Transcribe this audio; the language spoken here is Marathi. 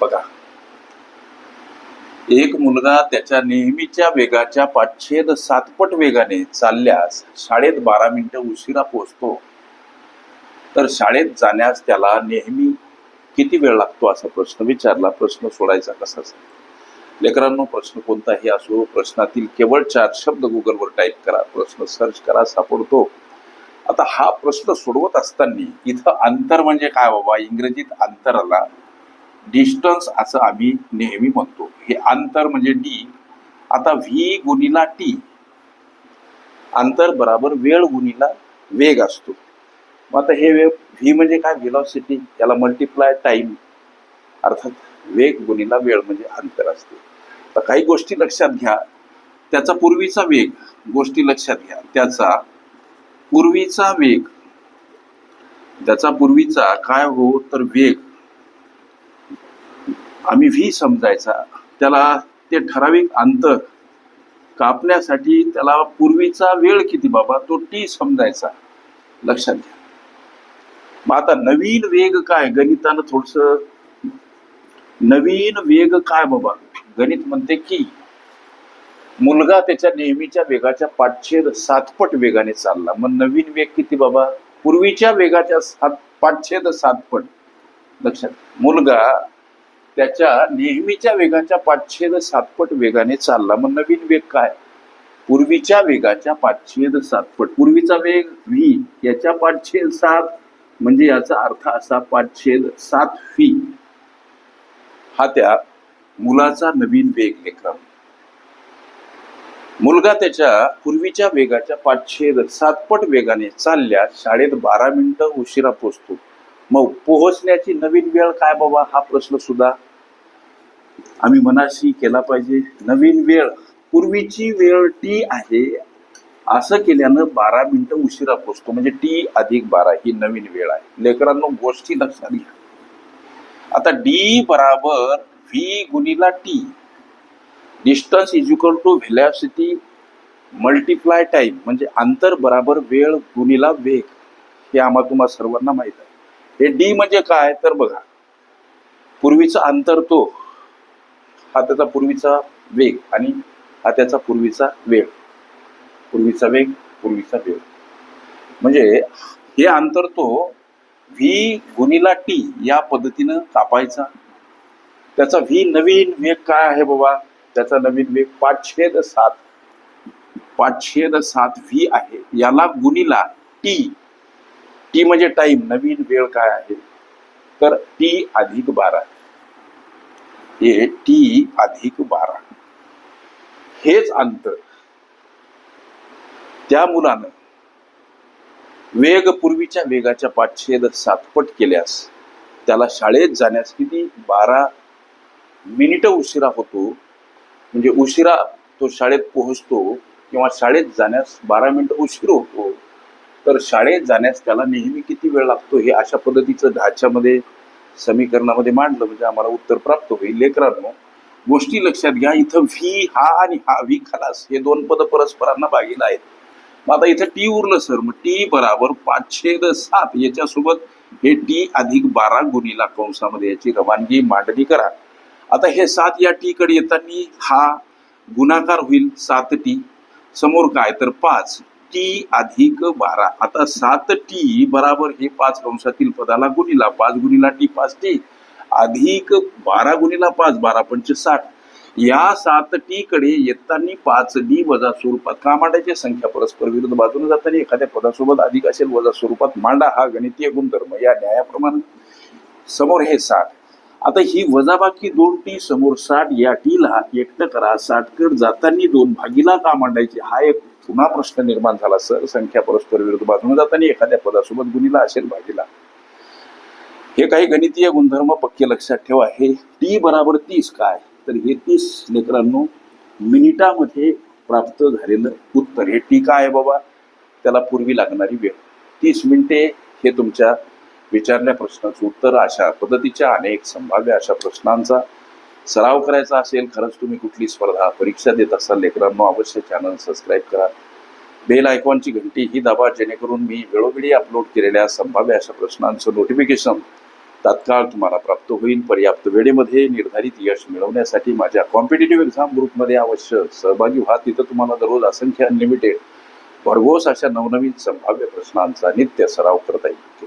बघा. एक मुलगा त्याच्या नेहमीच्या वेगाच्या पाचशे सातपट वेगाने चालल्यास शाळेत बारा मिनिटं उशिरा पोहोचतो. तर शाळेत जाण्यास त्याला नेहमी किती वेळ लागतो असा प्रश्न विचारला. प्रश्न सोडायचा कसा? लेकरांनो प्रश्न कोणताही असो प्रश्नातील केवळ चार शब्द गुगलवर टाईप करा. प्रश्न सर्च करा सापडतो. आता हा प्रश्न सोडवत असताना इथं अंतर म्हणजे काय बाबा? इंग्रजीत अंतराला डिस्टन्स असं आम्ही नेहमी म्हणतो. हे अंतर म्हणजे डी. आता व्ही गुणीला टी. अंतर बराबर वेळ गुणीला वेग असतो. मग आता हे वेग व्ही म्हणजे काय? व्हिलॉसिटी याला मल्टिप्लाय टाईम अर्थात वेग गुणीला वेळ म्हणजे अंतर असते. तर काही गोष्टी लक्षात घ्या. त्याचा पूर्वीचा वेग गोष्टी लक्षात घ्या. त्याचा पूर्वीचा वेग त्याचा पूर्वीचा काय हो? तर वेग. आम्ही व्ही समजायचा. त्याला ते ठराविक अंतर कापण्यासाठी त्याला पूर्वीचा वेळ किती बाबा? तो टी समजायचा. लक्षात घ्या. मग आता नवीन वेग काय? गणितानं थोडस नवीन वेग काय बाबा? गणित म्हणते की मुलगा त्याच्या नेहमीच्या वेगाच्या पाचशे सातपट वेगाने चालला. मग नवीन वेग किती बाबा? पूर्वीच्या वेगाच्या सात पाचशे सातपट. लक्षात. मुलगा त्याच्या नेहमीच्या वेगाच्या पाचशे सातपट वेगाने चालला. मग नवीन वेग काय? पूर्वीच्या वेगाच्या पाचशे सातपट. पूर्वीचा वेग व्ही याच्या पाचशे सात म्हणजे याचा अर्थ असा पाचशे सात व्ही हा त्या मुलाचा नवीन वेग लेखा मुलगा त्याच्या पूर्वीच्या वेगाच्या पाचशे सातपट वेगाने चालल्यास शाळेत बारा मिनिटं उशिरा पोचतो. मग पोहोचण्याची नवीन वेळ काय बाबा? हा प्रश्न सुद्धा आम्ही मनाशी केला पाहिजे. नवीन वेळ पूर्वीची वेळ टी आहे. असं केल्यानं बारा मिनटं उशिरा पोचतो. म्हणजे टी अधिक बारा ही नवीन वेळ आहे. लेकरांनो गोष्टी लक्षात घ्या. आता डी बराबर V गुणीला T. Distance is equal to velocity multiply time म्हणजे अंतर बराबर वेळ गुणीला वेग. हे आम्हा तुम्हा सर्वांना माहीत आहे. हे डी म्हणजे काय? तर बघा. पूर्वीचा अंतर तो. हा त्याचा पूर्वीचा वेग आणि हा त्याचा पूर्वीचा वेळ. पूर्वीचा वेग पूर्वीचा वेळ. म्हणजे हे अंतर तो व्ही गुणीला टी या पद्धतीनं कापायचा. त्याचा व्ही नवीन वेग काय आहे बाबा? त्याचा नवीन वेग पाचशे द सात. पाचशे द सात व्ही आहे. याला गुणीला टी टी म्हणजे टाइम नवीन वेळ काय आहे? तर टी अधिक बारा. हे टी अधिक बारा. हेच अंतर. त्या मुलानं वेग पूर्वीच्या वेगाच्या पाचशे सातपट केल्यास त्याला शाळेत जाण्यास किती? बारा मिनिटं उशिरा होतो. म्हणजे उशिरा तो शाळेत पोहोचतो किंवा शाळेत जाण्यास बारा मिनिटं उशीर होतो. तर शाळेत जाण्यास त्याला नेहमी किती वेळ लागतो हे अशा पद्धतीचं ढाच्यामध्ये समीकरणामध्ये मांडलं म्हणजे आम्हाला उत्तर प्राप्त होईल. लेकरांनो गोष्टी लक्षात घ्या. इथं व्ही हा आणि हा व्ही खलास हे दोन पद परस्परांना भागीला आहेत. मग आता इथं टी उरलं सर. मग टी बराबर पाचशे द सात याच्यासोबत हे टी अधिक बारा गुणीला कंसामध्ये याची रवानगी मांडणी करा. आता हे सात या टी कडे येताना हा गुणाकार होईल सात टी. समोर काय? तर पाच. टी अधिक बारा. आता सात टी बराबर हे पाच कंसातील पदाला गुणीला पाच गुणीला टी पाच टी. अधिक बारा गुणीला पाच बारा पंच साठ. या सात टी कडे येताना पाच डी वजा स्वरूपात का मांडायची संख्या परस्पर विरुद्ध बाजूने जाताना एखाद्या पदासोबत अधिक असेल वजा स्वरूपात मांडा हा गणितीय गुणधर्म. या न्यायाप्रमाणे समोर हे साठ आता ही वजाबाकी दोन टी समोर साठ या टीला एकटं करा साठकड जाताना दोन भागीला का मांडायची हा एक पुन्हा प्रश्न निर्माण झाला सर. संख्या परस्पर विरुद्ध बाजूने जाताना एखाद्या पदासोबत गुणीला असेल भागीला. हे काही गणितीय गुणधर्म पक्के लक्षात ठेवा. हे टी बराबर तीस काय? तर हे तीस लेकरांनो मिनिटामध्ये प्राप्त झालेलं उत्तर. हे टी काय आहे बाबा? त्याला पूर्वी लागणारी वेळ. तीस मिनिटे हे तुमच्या विचारल्या प्रश्नाचं उत्तर अशा पद्धतीच्या अनेक संभाव्य अशा प्रश्नांचा सराव करायचा असेल खरंच तुम्ही कुठली स्पर्धा परीक्षा देत असाल लेकरांनो अवश्य चॅनल सबस्क्राईब करा. बेल आयकॉनची घंटी ही दाबा जेणेकरून मी वेळोवेळी अपलोड केलेल्या संभाव्य अशा प्रश्नांचं नोटिफिकेशन तात्काळ तुम्हाला प्राप्त होईल. पर्याप्त वेळेमध्ये निर्धारित यश मिळवण्यासाठी माझ्या कॉम्पिटेटिव्ह एक्झाम ग्रुपमध्ये अवश्य सहभागी व्हा. तिथं तुम्हाला दररोज असंख्य अनलिमिटेड भरघोस अशा नवनवीन संभाव्य प्रश्नांचा नित्य सराव करता येईल.